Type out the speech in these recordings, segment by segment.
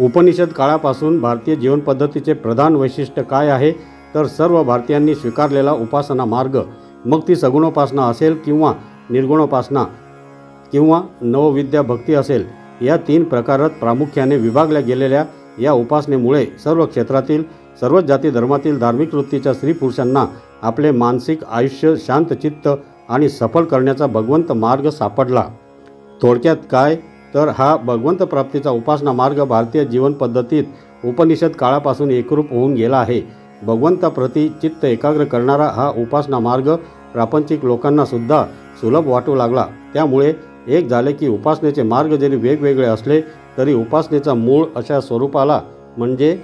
उपनिषद काळापासून भारतीय जीवनपद्धतीचे प्रधान वैशिष्ट्य काय आहे? तर सर्व भारतीयांनी स्वीकारलेला उपासना मार्ग. मग ती सगुणोपासना असेल किंवा निर्गुणोपासना किंवा नवविद्या भक्ती असेल या तीन प्रकारात प्रामुख्याने विभागल्या गेलेल्या या उपासनेमुळे सर्व क्षेत्रातील सर्वच जाती धर्मातील धार्मिक वृत्तीच्या स्त्री पुरुषांना आपले मानसिक आयुष्य शांतचित्त आणि सफल करण्याचा भगवंत मार्ग सापडला. थोडक्यात काय? तर हा भगवंत प्राप्तीचा उपासना मार्ग भारतीय जीवनपद्धतीत उपनिषद काळापासून एकरूप होऊन गेला आहे. भगवंताप्रती चित्त एकाग्र करणारा हा उपासना मार्ग प्रापंचिक लोकांनासुद्धा सुलभ वाटू लागला. त्यामुळे एक झाले की उपासनेचे मार्ग जरी वेगवेगळे असले तरी उपासनेचा मूळ अशा स्वरूपाला म्हणजे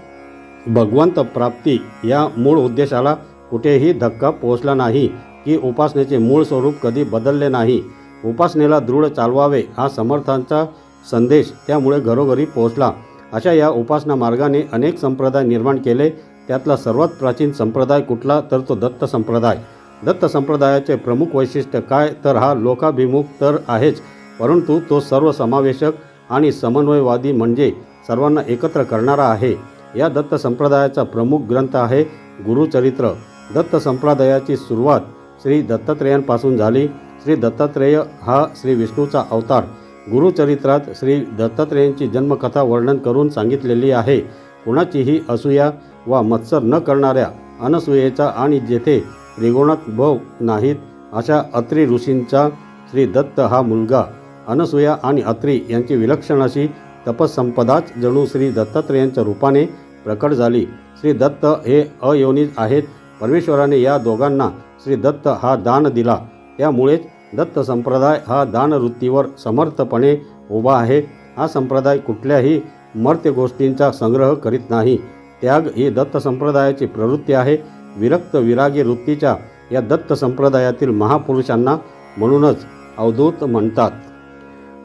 भगवंत प्राप्ती या मूळ उद्देशाला कुठेही धक्का पोहोचला नाही की उपासनेचे मूळ स्वरूप कधी बदलले नाही. उपासनेला दृढ चालवावे हा समर्थांचा संदेश त्यामुळे घरोघरी पोहोचला. अशा या उपासना मार्गाने अनेक संप्रदाय निर्माण केले. त्यातला सर्वात प्राचीन संप्रदाय कुठला तर तो दत्त संप्रदाय. दत्त संप्रदायाचे प्रमुख वैशिष्ट्य काय? तर हा लोकाभिमुख तर आहेच परंतु तो सर्वसमावेशक आणि समन्वयवादी म्हणजे सर्वांना एकत्र करणारा आहे. या दत्त संप्रदायाचा प्रमुख ग्रंथ आहे गुरुचरित्र. दत्त संप्रदायाची सुरुवात श्री दत्तात्रेयांपासून झाली. श्री दत्तात्रेय हा श्री विष्णूचा अवतार. गुरुचरित्रात श्री दत्तात्रेयांची जन्मकथा वर्णन करून सांगितलेली आहे. कुणाचीही असूया वा मत्सर न करणाऱ्या अनसूयेचा आणि जेथे त्रिगुणात भव नाहीत अशा अत्री ऋषींचा श्री दत्त हा मुलगा अनसूया आणि अत्री यांची विलक्षण अशी तपसंपदाच जणू श्री दत्तात्रेयांच्या रूपाने प्रकट झाली. श्री दत्त हे अयोनिज आहेत. परमेश्वराने या दोघांना श्री दत्त हा दान दिला. त्यामुळेच दत्त संप्रदाय हा दानवृत्तीवर समर्थपणे उभा आहे. हा संप्रदाय कुठल्याही मर्त्य गोष्टींचा संग्रह करीत नाही. त्याग ही दत्त संप्रदायाची प्रवृत्ती आहे. विरक्त विरागी वृत्तीच्या या दत्त संप्रदायातील महापुरुषांना म्हणूनच अवधूत म्हणतात.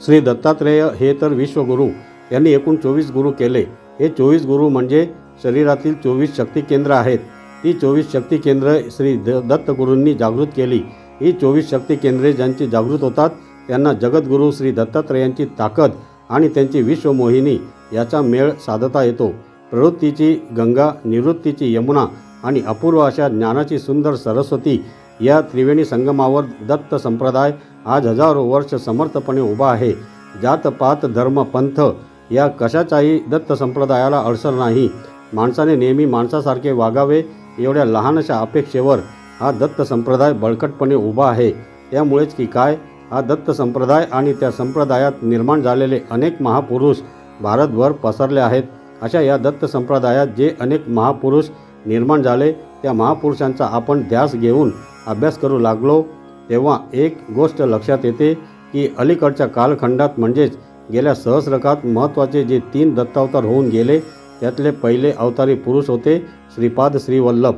श्री दत्तात्रेय हे तर विश्वगुरू. यांनी एकूण चोवीस गुरु केले. हे चोवीस गुरु म्हणजे शरीरातील चोवीस शक्ती केंद्र आहेत. ती चोवीस शक्तिकेंद्र श्री द दत्तगुरूंनी जागृत केली. ही चोवीस शक्ती केंद्रे ज्यांची जागृत होतात त्यांना जगद्गुरू श्री दत्तात्रयांची ताकद आणि त्यांची विश्वमोहिनी याचा मेळ साधता येतो. प्रवृत्तीची गंगा निवृत्तीची यमुना आणि अपूर्व अशा ज्ञानाची सुंदर सरस्वती या त्रिवेणी संगमावर दत्त संप्रदाय आज हजारो वर्ष समर्थपणे उभा आहे. जात पात धर्म पंथ या कशाच्याही दत्त संप्रदायाला अडसर नाही. माणसाने नेहमी माणसासारखे वागावे एवढ्या लहानशा अपेक्षेवर हा दत्त संप्रदाय बळकटपणे उभा आहे. त्यामुळेच की काय? हा दत्त संप्रदाय आणि त्या संप्रदायात निर्माण झालेले अनेक महापुरुष भारतभर पसरले आहेत. अशा या दत्त संप्रदायात जे अनेक महापुरुष निर्माण झाले त्या महापुरुषांचा आपण ध्यास घेऊन अभ्यास करू लागलो. तेव्हा एक गोष्ट लक्षात येते की अलीकडच्या कालखंडात म्हणजेच गेल्या सहस्रकात महत्त्वाचे जे तीन दत्तावतार होऊन गेले त्यातले पहिले अवतारी पुरुष होते श्रीपाद श्रीवल्लभ.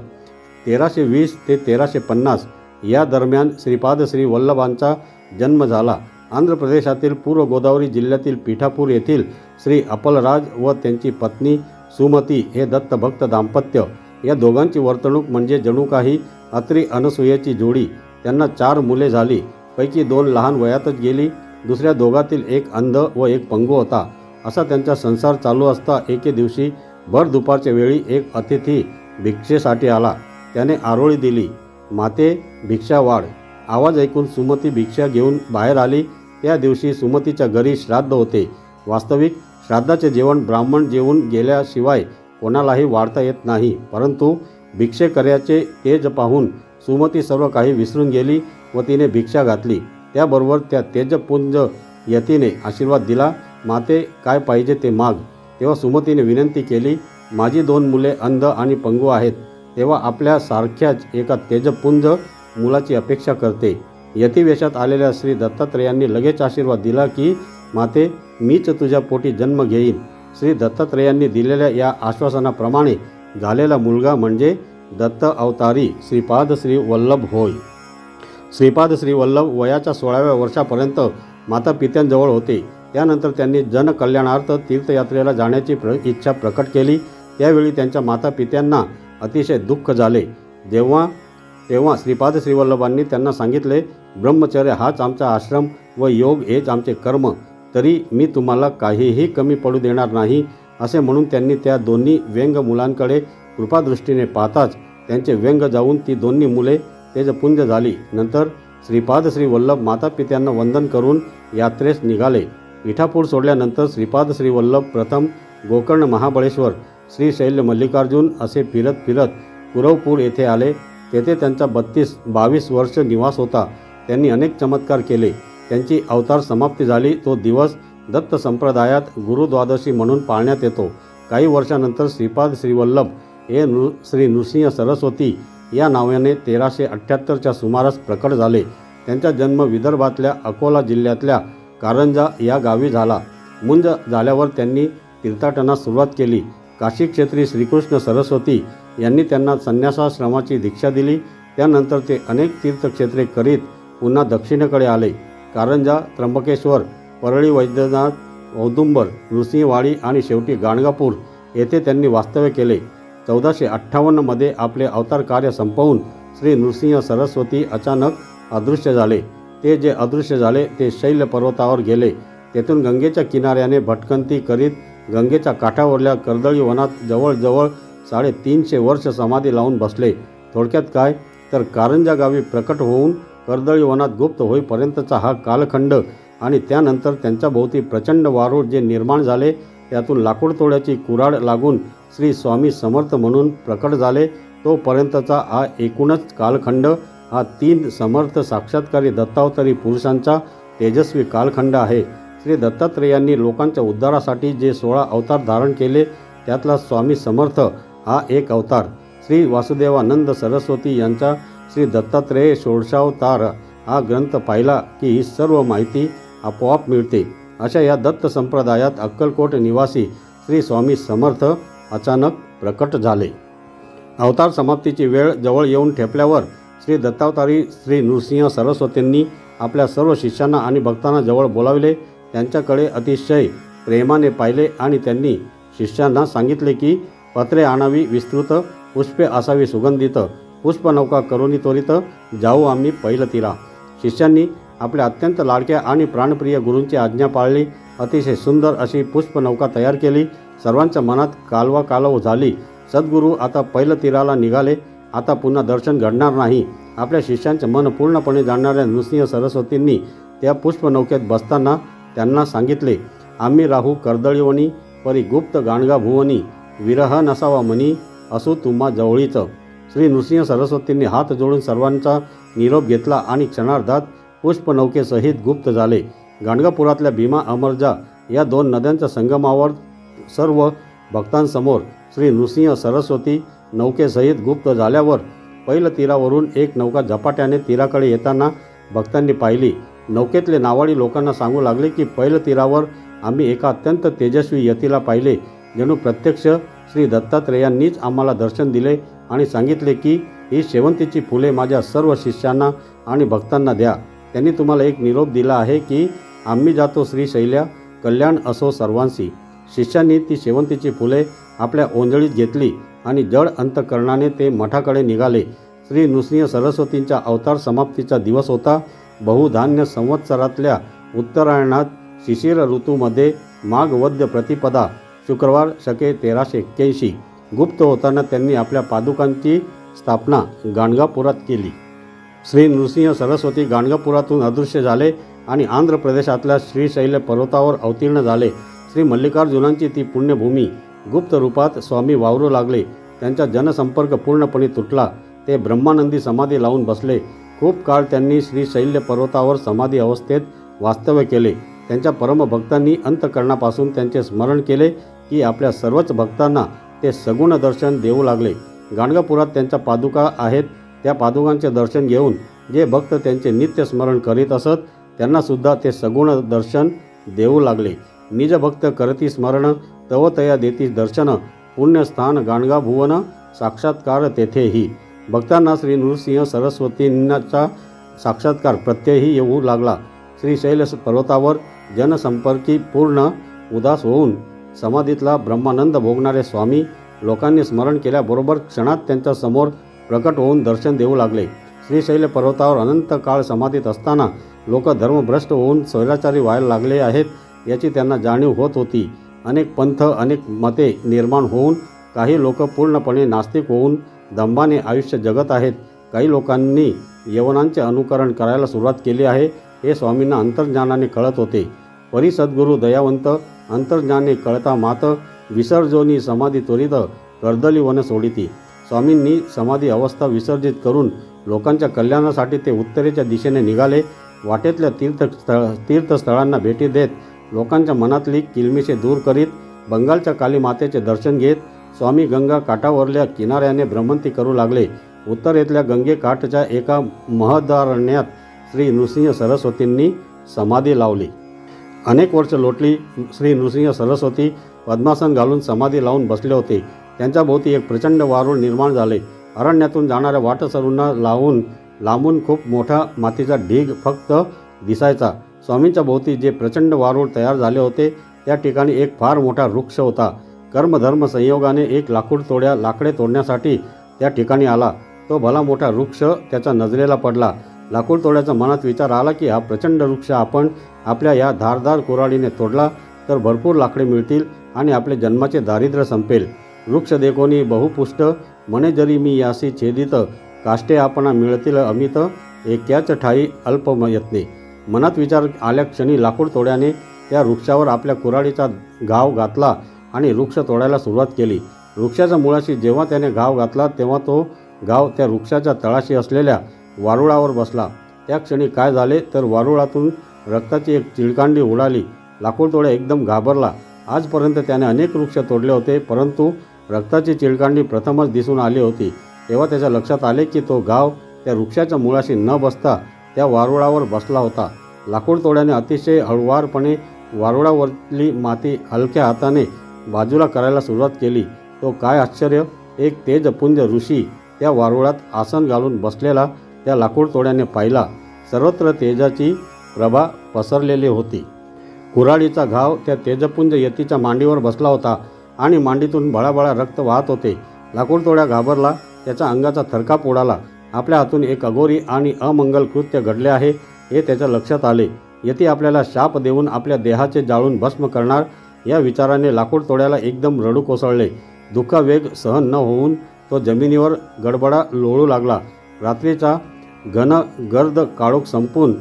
तेराशे वीस ते तेराशे पन्नास या दरम्यान श्रीपाद श्री वल्लभांचा जन्म झाला. आंध्र प्रदेशातील पूर्व गोदावरी जिल्ह्यातील पिठापूर येथील श्री अपलराज व त्यांची पत्नी सुमती हे दत्तभक्त दाम्पत्य. या दोघांची वर्तणूक म्हणजे जणू काही अत्री अनसूयेची जोडी. त्यांना चार मुले झाली. पैकी दोन लहान वयातच गेली. दुसऱ्या दोघातील एक अंध व एक पंगू होता. असा त्यांचा संसार चालू असता एके दिवशी भर दुपारच्या वेळी एक अतिथी भिक्षेसाठी आला. त्याने आरोळी दिली. माते भिक्षा वाढ. आवाज ऐकून सुमती भिक्षा घेऊन बाहेर आली. त्या दिवशी सुमतीच्या घरी श्राद्ध होते. वास्तविक श्राद्धाचे जेवण ब्राह्मण जेवून गेल्याशिवाय कोणालाही वाढता येत नाही. परंतु भिक्षेकऱ्याचे तेज पाहून सुमती सर्व काही विसरून गेली व तिने भिक्षा घातली. त्याबरोबर त्या तेजपुंज यतीने आशीर्वाद दिला. माते काय पाहिजे ते माग. तेव्हा सुमतीने विनंती केली माझी दोन मुले अंध आणि पंगू आहेत. तेव्हा आपल्यासारख्याच एका तेजपुंज मुलाची अपेक्षा करते. यतिवेशात आलेल्या श्री दत्तात्रेयांनी लगेच आशीर्वाद दिला की माते मीच तुझ्या पोटी जन्म घेईन. श्री दत्तात्रेयांनी दिलेल्या या आश्वासनाप्रमाणे झालेला मुलगा म्हणजे दत्त अवतारी श्रीपाद श्री वल्लभ होय. श्रीपाद श्री वल्लभ वयाच्या सोळाव्या वर्षापर्यंत माता पित्यांजवळ होते. त्यानंतर त्यांनी जनकल्याणार्थ तीर्थयात्रेला जाण्याची प्र इच्छा प्रकट केली. त्यावेळी त्यांच्या माता पित्यांना अतिशय दुःख झाले. जेव्हा तेव्हा श्रीपाद श्रीवल्लभांनी त्यांना सांगितले ब्रह्मचर्य हाच आमचा आश्रम व योग हेच आमचे कर्म. तरी मी तुम्हाला काहीही कमी पडू देणार नाही. असे म्हणून त्यांनी त्या दोन्ही व्यंग मुलांकडे कृपादृष्टीने पाहताच त्यांचे व्यंग जाऊन ती दोन्ही मुले तेजपुंज झाली. नंतर श्रीपाद श्री वल्लभ माता पित्यांना वंदन करून यात्रेस निघाले. विठापूर सोडल्यानंतर श्रीपाद श्रीवल्लभ प्रथम गोकर्ण महाबळेश्वर श्रीशैल्य मल्लिकार्जुन असे फिरत फिरत कुरवपूर येथे आले. तेथे त्यांचा बत्तीस बावीस वर्ष निवास होता. त्यांनी अनेक चमत्कार केले. त्यांची अवतार समाप्ती झाली. तो दिवस दत्त संप्रदायात गुरुद्वादशी म्हणून पाळण्यात येतो. काही वर्षानंतर श्रीपाद श्रीवल्लभ हे नृ श्री नृसिंह सरस्वती या नावाने तेराशे अठ्ठ्याहत्तरच्या सुमारास प्रकट झाले. त्यांचा जन्म विदर्भातल्या अकोला जिल्ह्यातल्या कारंजा या गावी झाला. मुंज झाल्यावर त्यांनी तीर्थाटनास सुरुवात केली. काशी क्षेत्री श्रीकृष्ण सरस्वती यांनी त्यांना संन्यासाश्रमाची दीक्षा दिली. त्यानंतर ते अनेक तीर्थक्षेत्रे करीत पुन्हा दक्षिणेकडे आले. कारंजा त्र्यंबकेश्वर परळी वैद्यनाथ औदुंबर नृसिंहवाडी आणि शेवटी गाणगापूर येथे त्यांनी वास्तव्य केले. चौदाशे अठ्ठावन्नमध्ये आपले अवतार कार्य संपवून श्री नृसिंह सरस्वती अचानक अदृश्य झाले. ते जे अदृश्य झाले ते शैल्य पर्वतावर गेले. तेथून गंगेच्या किनाऱ्याने भटकंती करीत गंगेच्या काठावरल्या कर्दळी वनात जवळजवळ साडेतीनशे वर्ष समाधी लावून बसले. थोडक्यात काय? तर कारंजा गावी प्रकट होऊन कर्दळी वनात गुप्त होईपर्यंतचा हा कालखंड आणि त्यानंतर त्यांच्याभोवती प्रचंड वारूळ जे निर्माण झाले त्यातून लाकूड तोड्याची कुराड लागून श्री स्वामी समर्थ म्हणून प्रकट झाले. तोपर्यंतचा हा एकूणच कालखंड हा तीन समर्थ साक्षात्कारी दत्तावतारी पुरुषांचा तेजस्वी कालखंड आहे. श्री दत्तात्रेयांनी लोकांच्या उद्धारासाठी जे सोळा अवतार धारण केले त्यातला स्वामी समर्थ हा एक अवतार. श्री वासुदेवानंद सरस्वती यांचा श्री दत्तात्रेय षोडशावतार हा ग्रंथ पाहिला की ही सर्व माहिती आपोआप मिळते. अशा या दत्त संप्रदायात अक्कलकोट निवासी श्री स्वामी समर्थ अचानक प्रकट झाले. अवतार समाप्तीची वेळ जवळ येऊन ठेपल्यावर श्री दत्तावतारी श्री नृसिंह सरस्वतींनी आपल्या सर्व शिष्यांना आणि भक्तांना जवळ बोलाविले. त्यांच्याकडे अतिशय प्रेमाने पाहिले आणि त्यांनी शिष्यांना सांगितले की पत्रे आणावी विस्तृत पुष्पे असावी सुगंधित पुष्पनौका करुणी त्वरित जाऊ आम्ही पहिलं तिरा. शिष्यांनी आपल्या अत्यंत लाडक्या आणि प्राणप्रिय गुरूंची आज्ञा पाळली. अतिशय सुंदर अशी पुष्पनौका तयार केली. सर्वांच्या मनात कालवा कालव झाली. सद्गुरू आता पहिलं तीराला निघाले. आता पुन्हा दर्शन घडणार नाही. आपल्या शिष्यांचे मन पूर्णपणे जाणणाऱ्या नृसिंह सरस्वतींनी त्या पुष्पनौकेत बसताना त्यांना सांगितले आम्ही राहू कर्दळीवणी परी गुप्त गाणगा भुवनी विरह नसावा मनी असो तुम्हा जवळीचं. श्री नृसिंह सरस्वतींनी हात जोडून सर्वांचा निरोप घेतला आणि क्षणार्धात पुष्पनौकेसहित गुप्त झाले. गाणगापुरातल्या भीमा अमरजा या दोन नद्यांच्या संगमावर सर्व भक्तांसमोर श्री नृसिंह सरस्वती नौकेसहित गुप्त झाल्यावर पहिलं तीरावरून एक नौका झपाट्याने तीराकडे येताना भक्तांनी पाहिली. नौकेतले नावाडी लोकांना सांगू लागले की पहिलं तीरावर आम्ही एका अत्यंत तेजस्वी यतीला पाहिले. जणू प्रत्यक्ष श्री दत्तात्रेयांनीच आम्हाला दर्शन दिले आणि सांगितले की ही शेवंतीची फुले माझ्या सर्व शिष्यांना आणि भक्तांना द्या. त्यांनी तुम्हाला एक निरोप दिला आहे की आम्ही जातो श्री शैल्या कल्याण असो सर्वांशी शिष्यांनी ती शेवंतीची फुले आपल्या ओंजळीत घेतली आणि जड अंतकरणाने ते मठाकडे निघाले. श्री नृसिंह सरस्वतींच्या अवतार समाप्तीचा दिवस होता. बहुधान्य संवत्सरातल्या उत्तरायणात शिशिर ऋतूमध्ये माघवद्य प्रतिपदा शुक्रवार शके तेराशे एक्क्याऐंशी. गुप्त होताना त्यांनी आपल्या पादुकांची स्थापना गाणगापुरात केली. श्री नृसिंह सरस्वती गाणगापुरातून अदृश्य झाले आणि आंध्र प्रदेशातल्या श्रीशैल पर्वतावर अवतीर्ण झाले. श्री मल्लिकार्जुनांची ती पुण्यभूमी. गुप्त रूपात स्वामी वावरू लागले. त्यांचा जनसंपर्क पूर्णपणे तुटला. ते ब्रह्मानंदी समाधी लावून बसले. खूप काळ त्यांनी श्रीशैल्य पर्वतावर समाधी अवस्थेत वास्तव्य केले. त्यांच्या परमभक्तांनी अंतकरणापासून त्यांचे स्मरण केले की आपल्या सर्वच भक्तांना ते सगुण दर्शन देऊ लागले. गाणगापुरात त्यांच्या पादुका आहेत. त्या पादुकांचे दर्शन घेऊन जे भक्त त्यांचे नित्य स्मरण करीत असत त्यांनासुद्धा ते सगुण दर्शन देऊ लागले. निज भक्त करती स्मरण तव तया देती दर्शन पुण्यस्थान गाणगा भुवन साक्षात्कार तेथेही. भक्तांना श्री नृसिंह सरस्वतींचा साक्षात्कार प्रत्ययही येऊ लागला. श्रीशैल पर्वतावर जनसंपर्की पूर्ण उदास होऊन समाधीतला ब्रह्मानंद भोगणारे स्वामी लोकांनी स्मरण केल्याबरोबर क्षणात त्यांच्यासमोर प्रकट होऊन दर्शन देऊ लागले. श्रीशैल पर्वतावर अनंत काळ समाधीत असताना लोक धर्मभ्रष्ट होऊन स्वैराचारी व्हायला लागले आहेत याची त्यांना जाणीव होत होती. अनेक पंथ अनेक मते निर्माण होऊन काही लोक पूर्णपणे नास्तिक होऊन दंबाने आयुष्य जगत आहेत. काही लोकांनी यवनांचे अनुकरण करायला सुरुवात केली आहे. हे स्वामींना अंतर्ज्ञानाने कळत होते. परिसद्गुरू दयावंत अंतर्ज्ञाने कळता मात विसर्जोनी समाधी त्वरित कर्दली वन सोडिती. स्वामींनी समाधी अवस्था विसर्जित करून लोकांच्या कल्याणासाठी ते उत्तरेच्या दिशेने निघाले. वाटेतल्या तीर्थस्थळ तीर्थस्थळांना भेटी देत लोकांच्या मनातली किलमिशे दूर करीत बंगालच्या काली मातेचे दर्शन घेत स्वामी गंगा काठावरल्या किनाऱ्याने भ्रमंती करू लागले. उत्तरेतल्या गंगेकाठच्या एका महदारण्यात श्री नृसिंह सरस्वतींनी समाधी लावली. अनेक वर्ष लोटली श्री नृसिंह सरस्वती पद्मासन घालून समाधी लावून बसले होते. त्यांच्या भोवती एक प्रचंड वारूळ निर्माण झाले. अरण्यातून जाणाऱ्या वाटसरूंना लावून लांबून खूप मोठा मातीचा ढीग फक्त दिसायचा. स्वामींच्या भोवती जे प्रचंड वारूळ तयार झाले होते त्या ठिकाणी एक फार मोठा वृक्ष होता. कर्मधर्म संयोगाने एक लाकूड तोड्या लाकडे तोडण्यासाठी त्या ठिकाणी आला. तो भला मोठा वृक्ष त्याच्या नजरेला पडला. लाकूड तोड्याचा मनात विचार आला की हा प्रचंड वृक्ष आपण आपल्या या धारदार कुऱ्हाडीने तोडला तर भरपूर लाकडे मिळतील आणि आपले जन्माचे दारिद्र्य संपेल. वृक्ष देखोनी बहुपुष्ट मने जरी मी यासी छेदित काष्टे आपणा मिळतील अमित एक्याच ठाई अल्पमयत्ने मनात विचार आल्या क्षणी लाकूड तोड्याने त्या वृक्षावर आपल्या कुऱ्हाडीचा घाव घातला. आणि वृक्ष तोडायला सुरुवात केली. वृक्षाच्या मुळाशी जेव्हा त्याने घाव घातला तेव्हा तो गाव त्या वृक्षाच्या तळाशी असलेल्या वारुळावर बसला. त्या क्षणी काय झाले तर वारुळातून रक्ताची एक चिळकांडी उडाली. लाकूडतोड्या एकदम घाबरला. आजपर्यंत त्याने अनेक वृक्ष तोडले होते परंतु रक्ताची चिळकांडी प्रथमच दिसून आली होती. तेव्हा त्याच्या लक्षात आले की तो गाव त्या वृक्षाच्या मुळाशी न बसता त्या वारुळावर बसला होता. लाकूडतोड्याने अतिशय हळुवारपणे वारुळावरली माती हलक्या हाताने बाजूला करायला सुरुवात केली तो काय आश्चर्य एक तेजपुंज ऋषी त्या वारुळात आसन घालून बसलेला त्या लाकूड तोड्याने पाहिला. सर्वत्र तेजाची प्रभा पसरलेली होती. कुऱ्हाडीचा घाव त्या तेजपुंज यतीच्या मांडीवर बसला होता आणि मांडीतून बळाबळा रक्त वाहत होते. लाकूड तोड्या घाबरला त्याच्या अंगाचा थरकाप उडाला. आपल्या हातून एक अगोरी आणि अमंगल कृत्य घडले आहे हे त्याच्या लक्षात आले. यती आपल्याला शाप देऊन आपल्या देहाचे जाळून भस्म करणार या विचाराने लाकूड तोड्याला एकदम रडू कोसळले. दुःखा वेग सहन न होऊन तो जमिनीवर गडबडा लोळू लागला. रात्रीचा घन गर्द काळोख संपून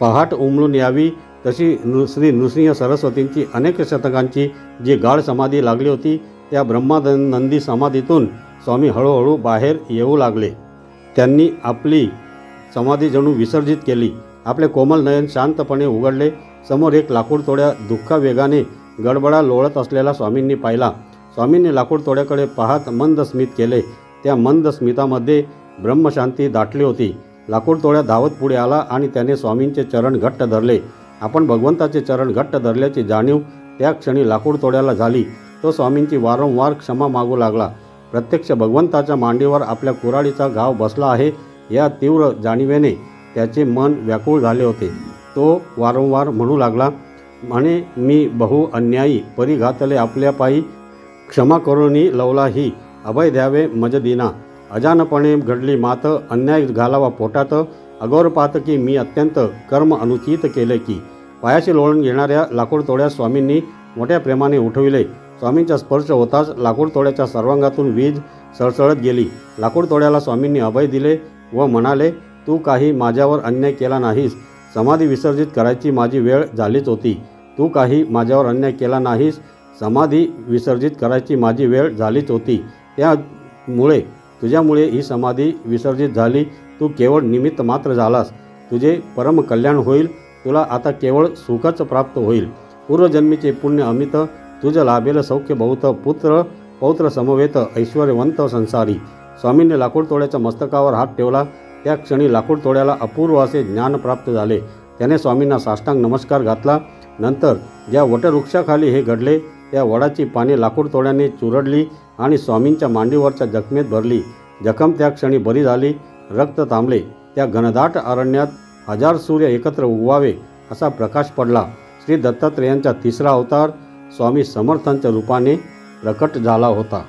पहाट उमलून यावी तशी नृ श्री नृसिंह सरस्वतींची अनेक शतकांची जी गाढ समाधी लागली होती त्या ब्रह्मानंदी समाधीतून स्वामी हळूहळू बाहेर येऊ लागले. त्यांनी आपली समाधी जणू विसर्जित केली. आपले कोमल नयन शांतपणे उघडले. समोर एक लाकूड तोड्या दुःखा वेगाने गडबडा लोळत असलेला स्वामींनी पाहिला. स्वामींनी लाकूड तोड्याकडे पाहत मंद स्मित केले. त्या मंद स्मितामध्ये ब्रह्मशांती दाटली होती. लाकूड तोड्या धावत पुढे आला आणि त्याने स्वामींचे चरण घट्ट धरले. आपण भगवंताचे चरण घट्ट धरल्याची जाणीव त्या क्षणी लाकूड तोड्याला झाली. तो स्वामींची वारंवार क्षमा मागू लागला. प्रत्यक्ष भगवंताच्या मांडीवर आपल्या कुऱ्हाडीचा घाव बसला आहे या तीव्र जाणीवेने त्याचे मन व्याकुळ झाले होते. तो वारंवार म्हणू लागला म्हणे मी बहु अन्यायी परी घातले आपल्या पायी. क्षमा करुणी लवला ही. अभय द्यावे मज दिना. अजानपणे घडली मात अन्याय घालावा पोटात. अगौरपात की मी अत्यंत कर्म अनुचित केले की. पायाशी लोळून घेणाऱ्या लाकूडतोड्या स्वामींनी मोठ्या प्रेमाने उठविले. स्वामींचा स्पर्श होताच लाकूडतोड्याच्या सर्वांगातून वीज सळसळत गेली. लाकूडतोड्याला स्वामींनी अभय दिले व म्हणाले तू काही माझ्यावर अन्याय केला नाहीस. समाधी विसर्जित करायची माझी वेळ झालीच होती. तू काही माझ्यावर अन्याय केला नाहीस. समाधी विसर्जित करायची माझी वेळ झालीच होती. त्यामुळे तुझ्यामुळे ही समाधी विसर्जित झाली. तू केवळ निमित्त मात्र झालास. तुझे परम कल्याण होईल. तुला आता केवळ सुखच प्राप्त होईल. पूर्वजन्मीचे पुण्य अमित तुझं लाभेल सौख्य बहुत पुत्र पौत्र समवेत ऐश्वर्यवंत संसारी. स्वामींनी लाकूडतोड्याच्या मस्तकावर हात ठेवला. त्या क्षणी लाकूडतोड्याला अपूर्व असे ज्ञान प्राप्त झाले. त्याने स्वामींना साष्टांग नमस्कार घातला. नंतर ज्या वटवृक्षाखाली हे घडले त्या वडाची पाने लाकूड तोड्याने चुरडली आणि स्वामींच्या मांडीवरच्या जखमेत भरली. जखम त्या क्षणी बरी झाली रक्त थांबले. त्या घनदाट अरण्यात हजार सूर्य एकत्र उगवावे असा प्रकाश पडला. श्री दत्तात्रेयांचा तिसरा अवतार स्वामी समर्थांच्या रूपाने प्रकट झाला होता.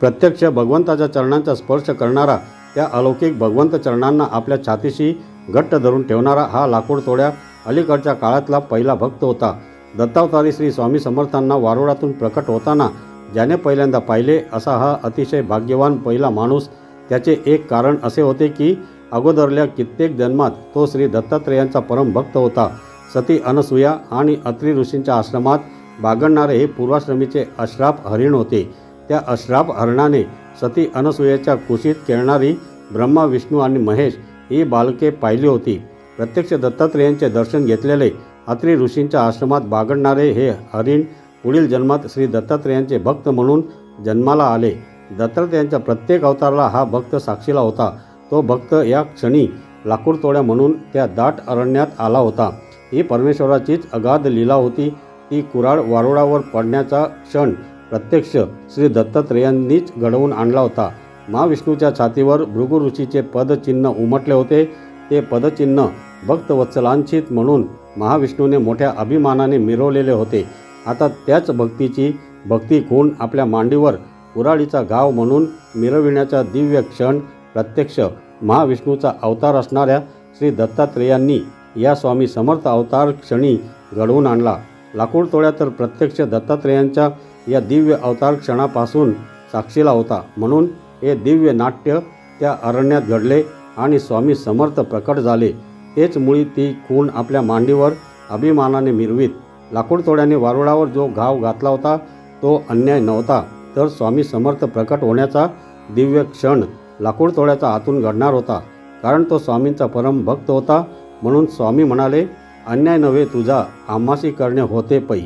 प्रत्यक्ष भगवंताच्या चरणांचा स्पर्श करणारा त्या अलौकिक भगवंत चरणांना आपल्या छातीशी घट्ट धरून ठेवणारा हा लाकूड तोड्या अलीकडच्या काळातला पहिला भक्त होता. दत्तावतारी श्री स्वामी समर्थांना वारुळातून प्रकट होताना ज्याने पहिल्यांदा पाहिले असा हा अतिशय भाग्यवान पहिला माणूस. त्याचे एक कारण असे होते की अगोदरल्या कित्येक जन्मात तो श्री दत्तात्रेयांचा परमभक्त होता. सती अनसुया आणि अत्रि ऋषींच्या आश्रमात बागडणारे हे पूर्वाश्रमीचे अश्राप हरिण होते. त्या अश्राप हरणाने सती अनसुयेच्या कुशीत खेळणारी ब्रह्मा विष्णू आणि महेश ही बालके पाहिली होती. प्रत्यक्ष दत्तात्रेयांचे दर्शन घेतलेले अत्री ऋषींच्या आश्रमात बागडणारे हे हरिण पुढील जन्मात श्री दत्तात्रेयांचे भक्त म्हणून जन्माला आले. दत्तात्रेयांच्या प्रत्येक अवताराला हा भक्त साक्षीला होता. तो भक्त या क्षणी लाकूडतोड्या म्हणून त्या दाट अरण्यात आला होता. ही परमेश्वराचीच अगाध लीला होती. ती कुराड वारुळावर पडण्याचा क्षण प्रत्यक्ष श्री दत्तात्रेयांनीच घडवून आणला होता. महाविष्णूच्या छातीवर भृगु ऋषीचे पदचिन्ह उमटले होते. ते पदचिन्ह भक्तवत्सलांचित म्हणून महाविष्णूने मोठ्या अभिमानाने मिरवलेले होते. आता त्याच भक्तीची भक्ती खूण आपल्या मांडीवर कुराडीचा गाव म्हणून मिरविण्याचा दिव्य क्षण प्रत्यक्ष महाविष्णूचा अवतार असणाऱ्या श्री दत्तात्रेयांनी या स्वामी समर्थ अवतार क्षणी घडवून आणला. लाकूड तोड्या तर प्रत्यक्ष दत्तात्रेयांच्या या दिव्य अवतार क्षणापासून साक्षीला होता म्हणून हे दिव्य नाट्य त्या अरण्यात घडले. आणि स्वामी समर्थ प्रकट झाले. तेच मुळी ती खूण आपल्या मांडीवर अभिमानाने मिरवीत. लाकूडतोड्याने वारुळावर जो घाव घातला होता तो अन्याय नव्हता. तर स्वामी समर्थ प्रकट होण्याचा दिव्य क्षण लाकूडतोड्याचा हातून घडणार होता. कारण तो स्वामींचा परम भक्त होता. म्हणून स्वामी म्हणाले अन्याय नव्हे तुझा आम्हासी करणे होते पै.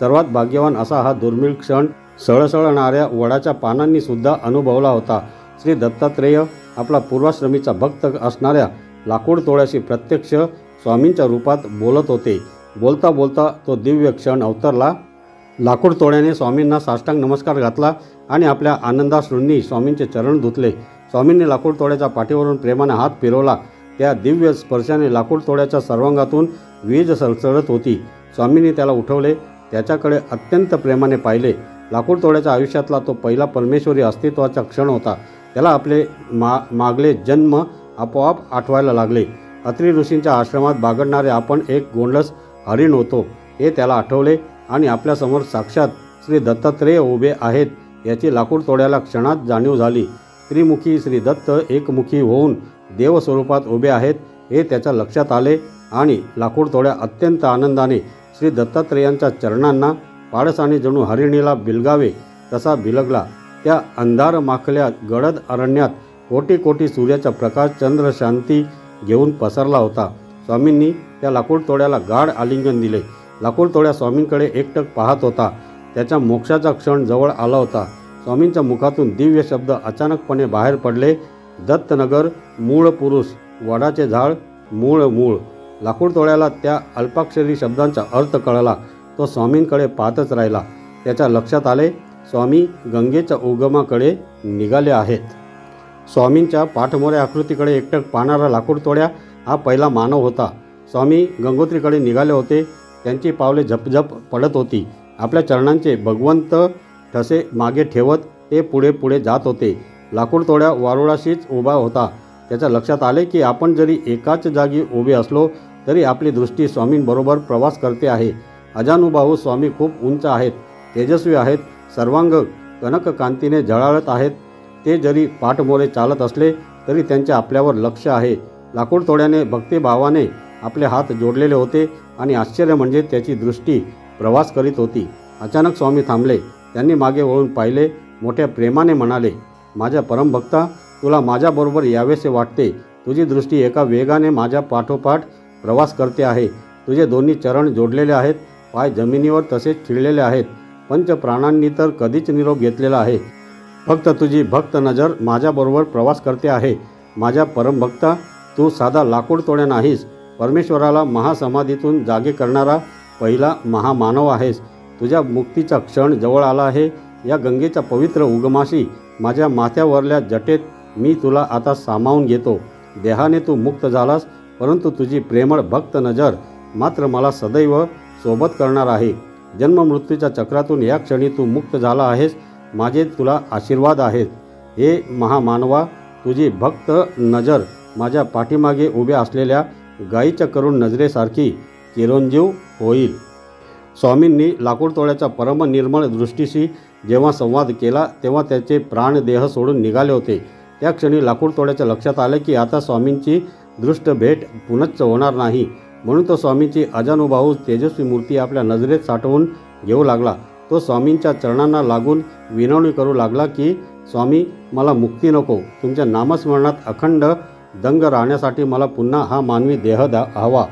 सर्वात भाग्यवान असा हा दुर्मिळ क्षण सळसळणाऱ्या वडाच्या पानांनी सुद्धा अनुभवला होता. श्री दत्तात्रेय आपला पूर्वाश्रमीचा भक्त असणाऱ्या लाकूड तोळ्याशी प्रत्यक्ष स्वामींच्या रूपात बोलत होते. बोलता बोलता तो दिव्य क्षण अवतरला. लाकूड तोळ्याने स्वामींना साष्टांग नमस्कार घातला आणि आपल्या आनंदाश्रूंनी स्वामींचे चरण धुतले. स्वामींनी लाकूड तोड्याच्या पाठीवरून प्रेमाने हात फिरवला. त्या दिव्य स्पर्शाने लाकूड तोड्याच्या सर्वांगातून वीज सळसळत होती. स्वामींनी त्याला उठवले. त्याच्याकडे अत्यंत प्रेमाने पाहिले. लाकूड तोड्याच्या आयुष्यातला तो पहिला परमेश्वरी अस्तित्वाचा क्षण होता. त्याला आपले मा मागले जन्म आपोआप आठवायला लागले. अत्री ऋषींच्या आश्रमात बागडणारे आपण एक गोंडस हरिण होतो हे त्याला आठवले आणि आपल्यासमोर साक्षात श्री दत्तात्रेय उभे आहेत याची लाकूड तोड्याला क्षणात जाणीव झाली. त्रिमुखी श्री दत्त एकमुखी होऊन देवस्वरूपात उभे आहेत हे त्याच्या लक्षात आले आणि लाकूड तोड्या अत्यंत आनंदाने श्री दत्तात्रेयांच्या चरणांना पाडसाने जणू हरिणीला बिलगावे तसा बिलगला. त्या अंधार माखल्या गडद अरण्यात कोटी कोटी सूर्याचा प्रकाश चंद्र शांती घेऊन पसरला होता. स्वामींनी त्या लाकूड तोड्याला गाढ आलिंगन दिले. लाकूड तोड्या स्वामींकडे एकटक पाहत होता. त्याच्या मोक्षाचा क्षण जवळ आला होता. स्वामींच्या मुखातून दिव्य शब्द अचानकपणे बाहेर पडले. दत्तनगर मूळ पुरुष वडाचे झाड मूळ मूळ. लाकूड तोड्याला त्या अल्पाक्षरी शब्दांचा अर्थ कळला. तो स्वामींकडे पाहतच राहिला. त्याच्या लक्षात आले स्वामी गंगेच्या उगमाकडे निघाले आहेत. स्वामींच्या पाठमोऱ्या आकृतीकडे एकटक पाहणारा लाकूड तोड्या हा पहिला मानव होता. स्वामी गंगोत्रीकडे निघाले होते. त्यांची पावले झपझप पडत होती. आपल्या चरणांचे भगवंत ठसे मागे ठेवत ते पुढे पुढे जात होते. लाकूड तोड्या वारुळाशीच उभा होता. त्याच्या लक्षात आले की आपण जरी एकाच जागी उभे असलो तरी आपली दृष्टी स्वामींबरोबर प्रवास करते आहे. अजानुभाऊ स्वामी खूप उंच आहेत तेजस्वी आहेत सर्वांग कनककांतीने झळाळत आहेत. ते जरी पाठमोरे चालत असले तरी त्यांचे आपल्यावर लक्ष आहे. लाकूड तोड्याने भक्तिभावाने आपले हात जोडलेले होते आणि आश्चर्य म्हणजे त्याची दृष्टी प्रवास करीत होती. अचानक स्वामी थांबले. त्यांनी मागे वळून पाहिले. मोठ्या प्रेमाने म्हणाले माझ्या परमभक्ता तुला माझ्याबरोबर यावेसे वाटते. तुझी दृष्टी एका वेगाने माझ्या पाठोपाठ प्रवास करते आहे. तुझे दोन्ही चरण जोडलेले आहेत. पाय जमिनीवर तसेच खिळलेले आहेत. पंचप्राणांनी तर कधीच निरोप घेतलेला आहे. फक्त तुझी भक्त नजर माझ्याबरोबर प्रवास करते आहे. माझ्या परमभक्ता तू साधा लाकूड तोड्या नाहीस. परमेश्वराला महासमाधीतून जागे करणारा पहिला महामानव आहेस. तुझ्या मुक्तीचा क्षण जवळ आला आहे. या गंगेच्या पवित्र उगमाशी माझ्या माथ्यावरल्या जटेत मी तुला आता सामावून घेतो. देहाने तू मुक्त झालास परंतु तुझी प्रेमळ भक्त नजर मात्र मला सदैव सोबत करणार आहे. जन्ममृत्यूच्या चक्रातून या क्षणी तू मुक्त झाला आहेस. माझे तुला आशीर्वाद आहेत. हे महामानवा तुझी भक्त नजर माझ्या पाठीमागे उभ्या असलेल्या गायीच्या करून नजरेसारखी चिरंजीव होईल. स्वामींनी लाकूडतोळ्याच्या परमनिर्मळ परम निर्मळ दृष्टीशी जेव्हा संवाद केला तेव्हा त्याचे प्राणदेह सोडून निघाले होते. त्या क्षणी लाकूडतोड्याच्या लक्षात आले की आता स्वामींची दृष्ट भेट पुनच्च होणार नाही. म्हणून तो स्वामींची अजानुभाऊ तेजस्वी मूर्ती आपल्या नजरेत साठवून घेऊ लागला. तो स्वामींच्या चरणांना लागून विनवणी करू लागला की स्वामी मला मुक्ती नको. तुमच्या नामस्मरणात अखंड दंग राहण्यासाठी मला पुन्हा हा मानवी देह दा हवा.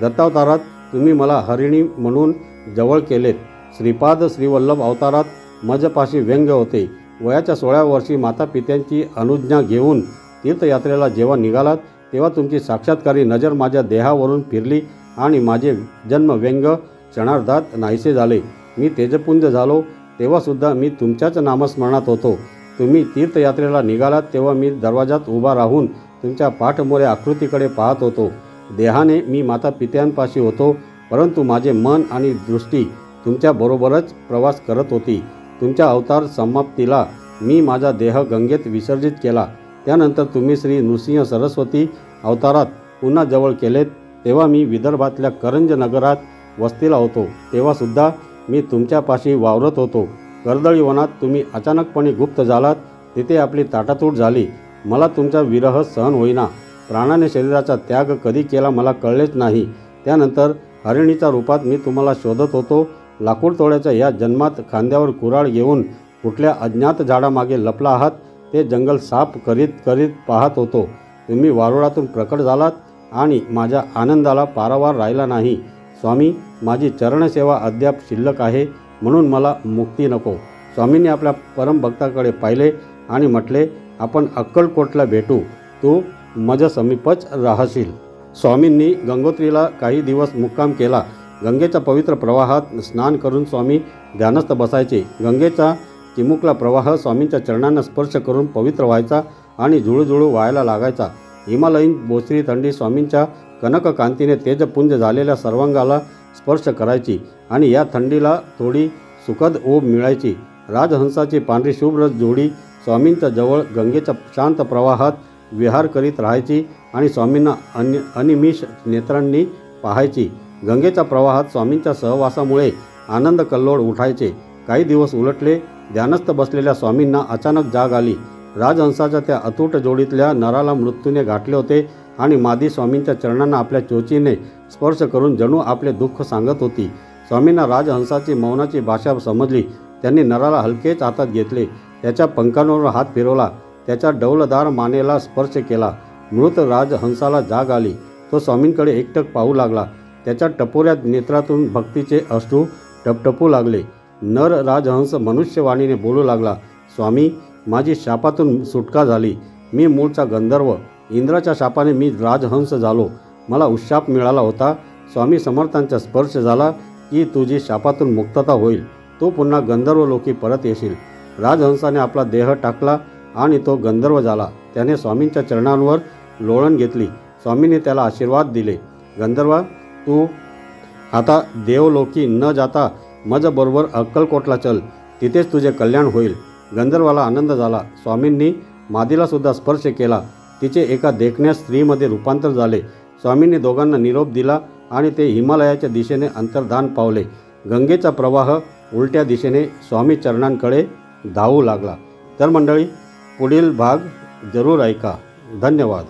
दत्तावतारात तुम्ही मला हरिणी म्हणून जवळ केलेत. श्रीपाद श्रीवल्लभ अवतारात मजपाशी व्यंग होते. वयाच्या सोळाव्या वर्षी माता पित्यांची अनुज्ञा घेऊन तीर्थयात्रेला जेव्हा निघालात तेव्हा तुमची साक्षात्कारी नजर माझ्या देहावरून फिरली आणि माझे जन्म व्यंग क्षणार्धात नाहीसे झाले. मी तेजपुंज झालो. तेव्हासुद्धा मी तुमच्याच नामस्मरणात होतो. तुम्ही तीर्थयात्रेला निघालात तेव्हा मी दरवाजात उभा राहून तुमच्या पाठमोऱ्या आकृतीकडे पाहत होतो. देहाने मी माता पित्यांपाशी होतो परंतु माझे मन आणि दृष्टी तुमच्याबरोबरच प्रवास करत होती. तुमच्या अवतार समाप्तीला मी माझा देह गंगेत विसर्जित केला. त्यानंतर तुम्ही श्री नृसिंह सरस्वती अवतारात पुन्हा जवळ केलेत तेव्हा मी विदर्भातल्या करंज नगरात वस्तीला होतो. तेव्हासुद्धा मी तुमच्यापाशी वावरत होतो. कर्दळी वनात तुम्ही अचानकपणे गुप्त झालात. तिथे आपली ताटातूट झाली. मला तुमचा विरह सहन होईना. प्राणाने शरीराचा त्याग कधी केला मला कळलेच नाही. त्यानंतर हरिणीच्या रूपात मी तुम्हाला शोधत होतो. लाकूड तोड्याच्या या जन्मात खांद्यावर कुऱ्हाड घेऊन कुठल्या अज्ञात झाडामागे लपला आहात? ते जंगल साफ करीत करीत पाहत होतो. तुम्ही वारुळातून प्रकट झालात आणि माझ्या आनंदाला पारावार राहिला नाही. स्वामी माझी चरणसेवा अद्याप शिल्लक आहे म्हणून मला मुक्ती नको. स्वामींनी आपल्या परमभक्ताकडे पाहिले आणि म्हटले आपण अक्कलकोटला भेटू. तू माझ्या समीपच राहशील. स्वामींनी गंगोत्रीला काही दिवस मुक्काम केला. गंगेच्या पवित्र प्रवाहात स्नान करून स्वामी ध्यानस्थ बसायचे. गंगेचा चिमुकला प्रवाह स्वामींच्या चरणांना स्पर्श करून पवित्र व्हायचा आणि जुळूजुळू व्हायला लागायचा. हिमालयीन बोसरी थंडी स्वामींच्या कनककांतीने तेजपुंज झालेल्या सर्वांगाला स्पर्श करायची आणि या थंडीला थोडी सुखद ओब मिळायची. राजहंसाची पांढरी शुभ्र जोडी स्वामींच्या जवळ गंगेच्या शांत प्रवाहात विहार करीत राहायची आणि स्वामींना अन्य अनिमिष नेत्रांनी पाहायची. गंगेच्या प्रवाहात स्वामींच्या सहवासामुळे आनंद कल्लोळ उठायचे. काही दिवस उलटले ध्यानस्थ बसलेल्या स्वामींना अचानक जाग आली. राजहंसाच्या त्या अतूट जोडीतल्या नराला मृत्यूने गाठले होते आणि मादी स्वामींच्या चरणांना आपल्या चोचीने स्पर्श करून जणू आपले दुःख सांगत होती. स्वामींना राजहंसाची मौनाची भाषा समजली. त्यांनी नराला हलकेच हातात घेतले. त्याच्या पंखांवर हात फिरवला. त्याच्या डौलदार मानेला स्पर्श केला. मृत राजहंसाला जाग आली. तो स्वामींकडे एकटक पाहू लागला. त्याच्या टपोऱ्या नेत्रातून भक्तीचे अश्रू टपटपू लागले. नर राजहंस मनुष्यवाणीने बोलू लागला स्वामी माझी शापातून सुटका झाली. मी मूळचा गंधर्व. इंद्राच्या शापाने मी राजहंस झालो. मला उशाप मिळाला होता. स्वामी समर्थांचा स्पर्श झाला की तुझी शापातून मुक्तता होईल. तो पुन्हा गंधर्व लोकी परत येशील. राजहंसाने आपला देह टाकला आणि तो गंधर्व झाला. त्याने स्वामींच्या चरणांवर लोळण घेतली. स्वामीने त्याला आशीर्वाद दिले. गंधर्वा तू आता देवलोकी न जाता मजबरोबर अक्कलकोटला चल तिथेच तुझे कल्याण होईल. गंधर्वाला आनंद झाला. स्वामींनी मादीलासुद्धा स्पर्श केला. तिचे एका देखण्या स्त्रीमध्ये रूपांतर झाले. स्वामींनी दोघांना निरोप दिला आणि ते हिमालयाच्या दिशेने अंतर्धान पावले. गंगेचा प्रवाह उलट्या दिशेने स्वामी चरणांकडे धावू लागला. तर मंडळी पुढील भाग जरूर ऐका. धन्यवाद.